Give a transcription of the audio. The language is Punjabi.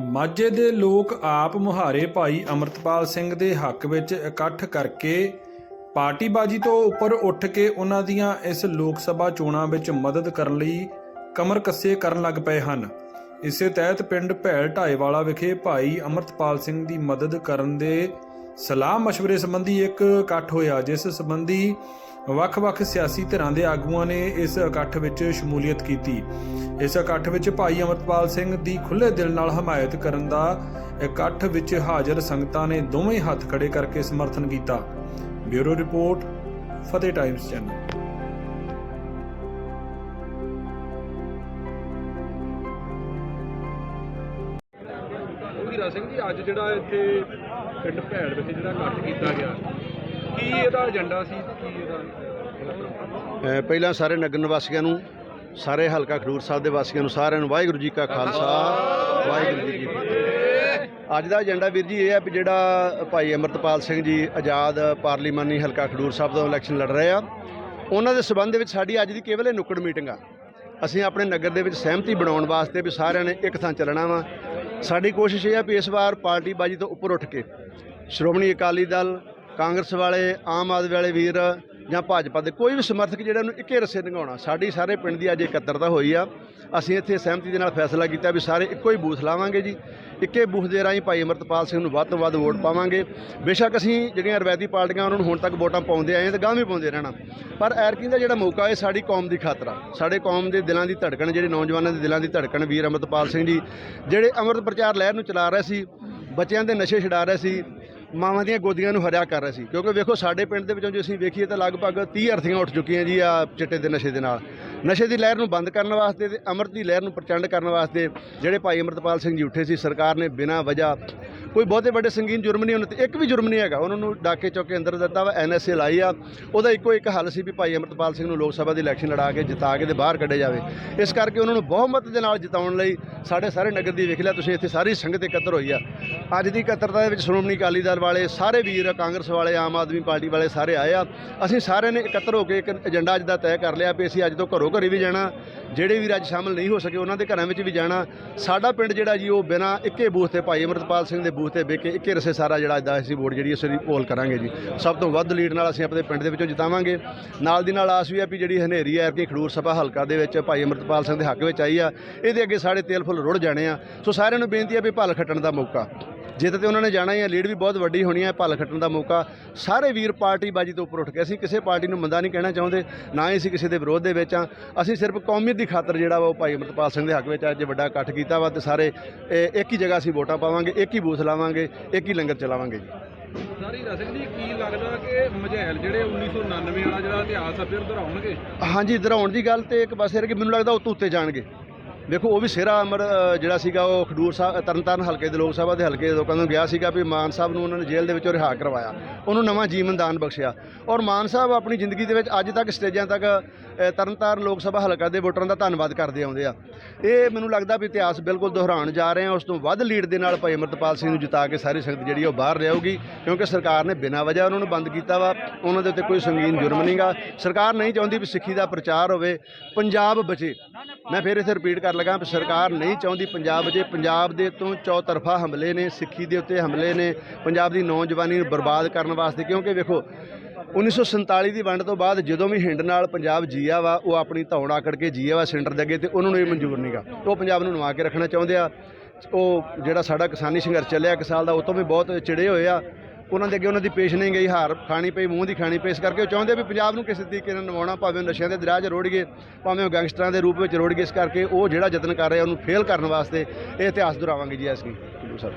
ਮਾਝੇ ਦੇ ਲੋਕ ਆਪ ਮੁਹਾਰੇ ਭਾਈ ਅਮਰਤਪਾਲ ਸਿੰਘ ਦੇ ਹੱਕ ਵਿੱਚ ਇਕੱਠ ਕਰਕੇ ਪਾਰਟੀਬਾਜ਼ੀ ਤੋਂ ਉੱਪਰ ਉੱਠ ਕੇ ਉਹਨਾਂ ਦੀਆਂ ਇਸ ਲੋਕ ਸਭਾ ਚੋਣਾਂ ਵਿੱਚ ਮਦਦ ਕਰਨ ਲਈ ਕਮਰ ਕੱਸੇ ਕਰਨ ਲੱਗ ਪਏ ਹਨ। ਇਸੇ ਤਹਿਤ ਪਿੰਡ ਭੈਲ ਢਾਏਵਾਲਾ ਵਿਖੇ ਭਾਈ ਅਮਰਤਪਾਲ ਸਿੰਘ ਦੀ ਮਦਦ ਕਰਨ ਦੇ ਸਲਾਹ مشਵਰੇ ਸੰਬੰਧੀ ਇੱਕ ਇਕੱਠ ਹੋਇਆ, ਜਿਸ ਸੰਬੰਧੀ ਵੱਖ-ਵੱਖ ਸਿਆਸੀ ਧਿਰਾਂ ਦੇ ਆਗੂਆਂ ਨੇ ਇਸ ਇਕੱਠ ਵਿੱਚ ਸ਼ਮੂਲੀਅਤ ਕੀਤੀ। ਇਸ ਇਕੱਠ ਵਿੱਚ ਭਾਈ ਅਮਰਤਪਾਲ ਸਿੰਘ ਦੀ ਖੁੱਲੇ ਦਿਲ ਨਾਲ ਹਮਾਇਤ ਕਰਨ ਦਾ ਇਕੱਠ ਵਿੱਚ ਹਾਜ਼ਰ ਸੰਗਤਾਂ ਨੇ ਦੋਵੇਂ ਹੱਥ ਖੜੇ ਕਰਕੇ ਸਮਰਥਨ ਕੀਤਾ। Bureau report, Fateh Times channel. Veera Singh ji, ਅੱਜ ਜਿਹੜਾ ਇੱਥੇ ਪਿੰਡ ਭੈੜ ਵਿਖੇ ਜਿਹੜਾ ਇਕੱਠ ਕੀਤਾ ਗਿਆ, ਕੀ ਇਹਦਾ ਏਜੰਡਾ ਸੀ, ਕੀ ਇਹਦਾ ਪਹਿਲਾਂ ਸਾਰੇ ਨਗਰ ਨਿਵਾਸੀਆਂ ਨੂੰ, ਸਾਰੇ ਹਲਕਾ ਖਡੂਰ ਸਾਹਿਬ ਦੇ ਵਾਸੀਆਂ ਨੂੰ, ਸਾਰਿਆਂ ਨੂੰ ਵਾਹਿਗੁਰੂ ਜੀ ਕਾ ਖਾਲਸਾ, ਵਾਹਿਗੁਰੂ ਜੀ ਕੀ ਫਤਿਹ। ਅੱਜ ਦਾ ਏਜੰਡਾ ਵੀਰ ਜੀ ਇਹ ਹੈ ਵੀ ਜਿਹੜਾ ਭਾਈ ਅਮਰਤਪਾਲ ਸਿੰਘ ਜੀ ਆਜ਼ਾਦ ਪਾਰਲੀਮਾਨੀ ਹਲਕਾ ਖਡੂਰ ਸਾਹਿਬ ਤੋਂ ਇਲੈਕਸ਼ਨ ਲੜ ਰਹੇ ਆ, ਉਹਨਾਂ ਦੇ ਸਬੰਧ ਦੇ ਵਿੱਚ ਸਾਡੀ ਅੱਜ ਦੀ ਕੇਵਲ ਇਹ ਨੁੱਕੜ ਮੀਟਿੰਗ ਆ। ਅਸੀਂ ਆਪਣੇ ਨਗਰ ਦੇ ਵਿੱਚ ਸਹਿਮਤੀ ਬਣਾਉਣ ਵਾਸਤੇ ਵੀ ਸਾਰਿਆਂ ਨੇ ਇੱਕ ਥਾਂ ਚੱਲਣਾ ਵਾ ਸਾਡੀ ਕੋਸ਼ਿਸ਼ ਇਹ ਹੈ ਵੀ ਇਸ ਵਾਰ ਪਾਰਟੀ ਬਾਜੀ ਤੋਂ ਉੱਪਰ ਉੱਠ ਕੇ ਸ਼੍ਰੋਮਣੀ ਅਕਾਲੀ ਦਲ, ਕਾਂਗਰਸ ਵਾਲੇ, ਆਮ ਆਦਮੀ ਵਾਲੇ ਵੀਰ ਜਾਂ ਭਾਜਪਾ ਦੇ ਕੋਈ ਵੀ ਸਮਰਥਕ ਜਿਹੜਾ ਉਹਨੂੰ ਇੱਕੇ ਰਸੇ ਲੰਘਾਉਣਾ ਸਾਡੀ ਸਾਰੇ ਪਿੰਡ ਦੀ ਅੱਜ ਇਕੱਤਰਤਾ ਹੋਈ ਆ। ਅਸੀਂ ਇੱਥੇ ਸਹਿਮਤੀ ਦੇ ਨਾਲ ਫੈਸਲਾ ਕੀਤਾ ਵੀ ਸਾਰੇ ਇੱਕੋ ਹੀ ਬੂਥ ਲਾਵਾਂਗੇ ਜੀ। ਇੱਕੇ ਬੂਥ ਦੇ ਰਾਹੀਂ ਭਾਈ ਅਮਰਤਪਾਲ ਸਿੰਘ ਨੂੰ ਵੱਧ ਤੋਂ ਵੱਧ ਵੋਟ ਪਾਵਾਂਗੇ। ਬੇਸ਼ੱਕ ਅਸੀਂ ਜਿਹੜੀਆਂ ਰਵਾਇਤੀ ਪਾਰਟੀਆਂ ਉਹਨਾਂ ਨੂੰ ਹੁਣ ਤੱਕ ਵੋਟਾਂ ਪਾਉਂਦੇ ਆਏ ਹਾਂ ਤੇ ਗਾਂ ਵੀ ਪਾਉਂਦੇ ਰਹਿਣਾ। ਪਰ ਐਰਕੀ ਦਾ ਜਿਹੜਾ ਮੌਕਾ ਹੈ ਸਾਡੀ ਕੌਮ ਦੀ ਖਾਤਰ ਆ। ਸਾਡੇ ਕੌਮ ਦੇ ਦਿਲਾਂ ਦੀ ਧੜਕਣ, ਜਿਹੜੇ ਨੌਜਵਾਨਾਂ ਦੇ ਦਿਲਾਂ ਦੀ ਧੜਕਣ ਵੀਰ ਅਮਰਤਪਾਲ ਸਿੰਘ ਜੀ, ਜਿਹੜੇ ਅੰਮ੍ਰਿਤ ਪ੍ਰਚਾਰ ਲਹਿਰ ਨੂੰ ਚਲਾ ਰਹੇ ਸੀ, ਬੱਚਿਆਂ ਦੇ ਨਸ਼ੇ ਛਡਾ ਰਹੇ ਸੀ ਮਾਵਾਂ ਦੀਆਂ ਗੋਦੀਆਂ ਨੂੰ ਹਰਿਆ ਕਰ ਰਹੇ ਸੀ। ਕਿਉਂਕਿ ਵੇਖੋ, ਸਾਡੇ ਪਿੰਡ ਦੇ ਵਿੱਚੋਂ ਜੇ ਅਸੀਂ ਵੇਖੀਏ ਤਾਂ ਲਗਭਗ 30 ਅਰਥੀਆਂ ਉੱਠ ਚੁੱਕੀਆਂ ਜੀ ਆ ਚਿੱਟੇ ਦੇ ਨਸ਼ੇ ਦੇ ਨਾਲ। ਨਸ਼ੇ ਦੀ ਲਹਿਰ ਨੂੰ ਬੰਦ ਕਰਨ ਵਾਸਤੇ ਤੇ ਅੰਮ੍ਰਿਤ ਦੀ ਲਹਿਰ ਨੂੰ ਪ੍ਰਚੰਡ ਕਰਨ ਵਾਸਤੇ ਜਿਹੜੇ ਭਾਈ ਅਮਰਤਪਾਲ ਸਿੰਘ ਜੀ ਉੱਠੇ ਸੀ, ਸਰਕਾਰ ਨੇ ਬਿਨਾਂ ਵਜ੍ਹਾ ਕੋਈ ਬਹੁਤੇ ਵੱਡੇ ਸੰਗੀਨ ਜੁਰਮ ਨਹੀਂ ਉਹਨਾਂ ਤੇ ਇੱਕ ਵੀ ਜੁਰਮ ਨਹੀਂ ਹੈਗਾ। ਉਹਨਾਂ ਨੂੰ ਡਾਕੇ ਚੌਕ ਕੇ ਅੰਦਰ ਦਿੱਤਾ ਵਾ ਐਨਐਸਏ ਲਾਈ ਆ। ਉਹਦਾ ਇੱਕੋ ਇੱਕ ਹੱਲ ਸੀ ਵੀ ਭਾਈ ਅਮਰਤਪਾਲ ਸਿੰਘ ਨੂੰ ਲੋਕ ਸਭਾ ਦੀ ਇਲੈਕਸ਼ਨ ਲੜਾ ਕੇ ਜਿਤਾ ਕੇ ਤੇ ਬਾਹਰ ਕੱਢੇ ਜਾਵੇ। ਇਸ ਕਰਕੇ ਉਹਨਾਂ ਨੂੰ ਬਹੁਮਤ ਦੇ ਨਾਲ ਜਿਤਾਉਣ ਲਈ ਸਾਡੇ ਸਾਰੇ ਨਗਰ ਦੀ ਵੇਖ ਲਿਆ, ਤੁਸੀਂ ਇੱਥੇ ਸਾਰੀ ਸੰਗਤ ਇਕੱਤਰ ਹੋਈ ਆ। ਅੱਜ ਦੀ ਇਕੱਤਰਤਾ ਦੇ ਵਿੱਚ ਸ਼੍ਰੋਮਣੀ ਅਕਾਲੀ ਦਲ ਵਾਲੇ, ਸਾਰੇ ਵੀਰ, ਕਾਂਗਰਸ ਵਾਲੇ, ਆਮ ਆਦਮੀ ਪਾਰਟੀ ਵਾਲੇ ਸਾਰੇ ਆਏ ਆ। ਅਸੀਂ ਸਾਰਿਆਂ ਨੇ ਇਕੱਤਰ ਹੋ ਕੇ ਇੱਕ ਏਜੰਡਾ ਅੱਜ ਦਾ ਤੈਅ ਕਰ ਲਿਆ ਵੀ ਅਸੀਂ ਅੱਜ ਤੋਂ ਘਰੋਂ ਘਰੀ ਵੀ ਜਾਣਾ। ਜਿਹੜੇ ਵੀਰ ਅੱਜ ਸ਼ਾਮਲ ਨਹੀਂ ਹੋ ਸਕੇ, ਉਹਨਾਂ ਦੇ ਘਰਾਂ ਵਿੱਚ ਵੀ ਜਾਣਾ। ਸਾਡਾ ਪਿੰਡ ਜਿਹੜਾ ਜੀ, ਉਹ ਬਿਨਾਂ ਇੱਕੇ ਬੂਥ ਤੇ ਭਾਈ ਅਮਰਤਪਾਲ ਸਿੰਘ ਦੇ ਬੂਥ ਤੇ ਬਹਿ ਕੇ ਇੱਕੇ ਰਸੇ ਸਾਰਾ ਜਿਹੜਾ ਅੱਜ ਦਾ ਅਸੀਂ ਵੋਟ ਜਿਹੜੀ, ਅਸੀਂ ਪੋਲ ਕਰਾਂਗੇ ਜੀ। ਸਭ ਤੋਂ ਵੱਧ ਲੀਡ ਨਾਲ ਅਸੀਂ ਆਪਣੇ ਪਿੰਡ ਦੇ ਵਿੱਚੋਂ ਜਿਤਾਵਾਂਗੇ। ਨਾਲ ਦੀ ਨਾਲ ਆਸ ਵੀ ਆ ਵੀ ਜਿਹੜੀ ਹਨੇਰੀ ਹੈ ਕਿ ਖਡੂਰ ਸਭਾ ਹਲਕਾ ਦੇ ਵਿੱਚ ਭਾਈ ਅਮਰਤਪਾਲ ਸਿੰਘ ਦੇ ਹੱਕ ਵਿੱਚ ਆਈ ਆ। ਇਹਦੇ ਅੱਗੇ ਸਾਡੇ ਤੇਲ ਫੁੱਲ ਰੁੜ ਜਾਣੇ ਆ। ਸੋ ਸਾਰਿਆਂ ਨੂੰ ਬੇਨਤੀ ਆ ਵੀ ਭਲ ਖੱਟਣ ਦਾ ਮੌਕਾ। ਜਿੱਤ ਤੇ ਉਹਨਾਂ ਨੇ ਜਾਣਾ ਹੀ ਹੈ ਲੀਡ ਵੀ ਬਹੁਤ ਵੱਡੀ ਹੋਣੀ ਹੈ ਭਲ ਖੱਟਣ ਦਾ ਮੌਕਾ। ਸਾਰੇ ਵੀਰ ਪਾਰਟੀ ਬਾਜੀ ਤੋਂ ਉੱਪਰ ਉੱਠ ਕੇ ਅਸੀਂ ਕਿਸੇ ਪਾਰਟੀ ਨੂੰ ਮੰਦਾ ਨਹੀਂ ਕਹਿਣਾ ਚਾਹੁੰਦੇ ਨਾ ਹੀ ਅਸੀਂ ਕਿਸੇ ਦੇ ਵਿਰੋਧ ਦੇ ਵਿੱਚ ਆ। ਅਸੀਂ ਸਿਰਫ ਕੌਮੀਅਤ ਦੀ ਖਾਤਰ ਜਿਹੜਾ ਵਾ ਉਹ ਭਾਈ ਅਮਰਤਪਾਲ ਸਿੰਘ ਦੇ ਹੱਕ ਵਿੱਚ ਅੱਜ ਵੱਡਾ ਇਕੱਠ ਕੀਤਾ ਵਾ ਤੇ ਸਾਰੇ ਇੱਕ ਹੀ ਜਗ੍ਹਾ ਅਸੀਂ ਵੋਟਾਂ ਪਾਵਾਂਗੇ ਇੱਕ ਹੀ ਬੂਥ ਲਾਵਾਂਗੇ ਇੱਕ ਹੀ ਲੰਗਰ ਚਲਾਵਾਂਗੇ ਜੀ। ਸਾਰੀ ਹੀਰਾ ਸਿੰਘ ਜੀ ਕੀ ਲੱਗਦਾ ਕਿ ਮਝੈਲ ਜਿਹੜੇ 1999 ਵਾਲਾ ਜਿਹੜਾ ਇਤਿਹਾਸ ਆ ਫਿਰ ਦੁਹਰਾਉਣਗੇ? ਹਾਂਜੀ ਦਰਾਉਣ ਦੀ ਗੱਲ ਤੇ ਇੱਕ ਪਾਸੇ ਹੈ ਕਿ ਮੈਨੂੰ ਲੱਗਦਾ ਉਹ ਤੋਂ ਉੱਤੇ ਜਾਣਗੇ। ਦੇਖੋ, ਉਹ ਵੀ ਸਿਹਰਾ ਅਮਰ ਜਿਹੜਾ ਸੀਗਾ, ਉਹ ਖਡੂਰ ਸਾਹਿਬ ਤਰਨਤਾਰਨ ਹਲਕੇ ਦੇ ਲੋਕ ਸਭਾ ਦੇ ਹਲਕੇ ਦੇ ਲੋਕਾਂ ਨੂੰ ਗਿਆ ਸੀਗਾ ਵੀ ਮਾਨ ਸਾਹਿਬ ਨੂੰ ਉਹਨਾਂ ਨੇ ਜੇਲ੍ਹ ਦੇ ਵਿੱਚੋਂ ਰਿਹਾ ਕਰਵਾਇਆ। ਉਹਨੂੰ ਨਵਾਂ ਜੀਵਨ ਦਾਨ ਬਖਸ਼ਿਆ। ਔਰ ਮਾਨ ਸਾਹਿਬ ਆਪਣੀ ਜ਼ਿੰਦਗੀ ਦੇ ਵਿੱਚ ਅੱਜ ਤੱਕ ਸਟੇਜਾਂ ਤੱਕ ਤਰਨਤਾਰਨ ਲੋਕ ਸਭਾ ਹਲਕਾ ਦੇ ਵੋਟਰਾਂ ਦਾ ਧੰਨਵਾਦ ਕਰਦੇ ਆਉਂਦੇ ਆ। ਇਹ ਮੈਨੂੰ ਲੱਗਦਾ ਵੀ ਇਤਿਹਾਸ ਬਿਲਕੁਲ ਦੁਹਰਾਉਣ ਜਾ ਰਹੇ ਆ। ਉਸ ਤੋਂ ਵੱਧ ਲੀਡ ਦੇ ਨਾਲ ਭਾਈ ਅਮਰਤਪਾਲ ਸਿੰਘ ਨੂੰ ਜਿਤਾ ਕੇ ਸਾਰੀ ਸੰਗਤ ਜਿਹੜੀ ਉਹ ਬਾਹਰ ਲਿਆਊਗੀ, ਕਿਉਂਕਿ ਸਰਕਾਰ ਨੇ ਬਿਨਾਂ ਵਜ੍ਹਾ ਉਹਨਾਂ ਨੂੰ ਬੰਦ ਕੀਤਾ ਵਾ। ਉਹਨਾਂ ਦੇ ਉੱਤੇ ਕੋਈ ਸੰਗੀਨ ਜੁਰਮ ਨਹੀਂਗਾ ਸਰਕਾਰ ਨਹੀਂ ਚਾਹੁੰਦੀ ਵੀ ਸਿੱਖੀ ਦਾ ਪ੍ਰਚਾਰ ਹੋਵੇ, ਪੰਜਾਬ ਬਚੇ। ਮੈਂ ਫਿਰ ਇੱਥੇ ਰਿਪੀਟ ਕਰ ਲੱਗਾ ਸਰਕਾਰ ਨਹੀਂ ਚਾਹੁੰਦੀ ਪੰਜਾਬ ਜੇ ਪੰਜਾਬ ਦੇ ਤੋਂ ਚੌਤਰਫਾ ਹਮਲੇ ਨੇ, ਸਿੱਖੀ ਦੇ ਉੱਤੇ ਹਮਲੇ ਨੇ, ਪੰਜਾਬ ਦੀ ਨੌਜਵਾਨੀ ਨੂੰ ਬਰਬਾਦ ਕਰਨ ਵਾਸਤੇ। ਕਿਉਂਕਿ ਵੇਖੋ 1947 ਦੀ ਵੰਡ ਤੋਂ ਬਾਅਦ ਜਦੋਂ ਵੀ ਹਿੰਡ ਨਾਲ ਪੰਜਾਬ ਜੀਆ ਵਾ, ਉਹ ਆਪਣੀ ਧੌਣ ਆਕੜ ਕੇ ਜੀਆ ਵਾ ਸੈਂਟਰ ਦੇ ਅੱਗੇ ਤੇ ਉਹਨਾਂ ਨੂੰ ਇਹ ਮਨਜ਼ੂਰ ਨਹੀਂਗਾ ਉਹ ਪੰਜਾਬ ਨੂੰ ਨਵਾ ਕੇ ਰੱਖਣਾ ਚਾਹੁੰਦੇ ਆ। ਉਹ ਜਿਹੜਾ ਸਾਡਾ ਕਿਸਾਨੀ ਸੰਘਰਸ਼ ਚੱਲਿਆ ਇੱਕ ਸਾਲ ਦਾ, ਉਹ ਤੋਂ ਵੀ ਬਹੁਤ ਚਿੜੇ ਹੋਏ ਆ। ਉਹਨਾਂ ਦੇ ਅੱਗੇ ਉਹਨਾਂ ਦੀ ਪੇਸ਼ ਨਹੀਂ ਗਈ, ਹਾਰ ਖਾਣੀ ਪਈ, ਮੂੰਹ ਦੀ ਖਾਣੀ ਪਈ। ਇਸ ਕਰਕੇ ਉਹ ਚਾਹੁੰਦੇ ਵੀ ਪੰਜਾਬ ਨੂੰ ਕਿਸੇ ਤਰੀਕੇ ਨਾਲ ਨਵਾਉਣਾ ਭਾਵੇਂ ਉਹ ਨਸ਼ਿਆਂ ਦੇ ਦਰਿਆ 'ਚ ਰੋੜੀਏ ਭਾਵੇਂ ਉਹ ਗੈਂਗਸਟਰਾਂ ਦੇ ਰੂਪ ਵਿੱਚ ਰੋੜ ਗਏ, ਇਸ ਕਰਕੇ ਉਹ ਜਿਹੜਾ ਯਤਨ ਕਰ ਰਿਹਾ, ਉਹਨੂੰ ਫੇਲ ਕਰਨ ਵਾਸਤੇ ਇਹ ਇਤਿਹਾਸ ਦੁਹਰਾਵਾਂਗੇ ਜੀ ਅਸੀਂ ਸਰ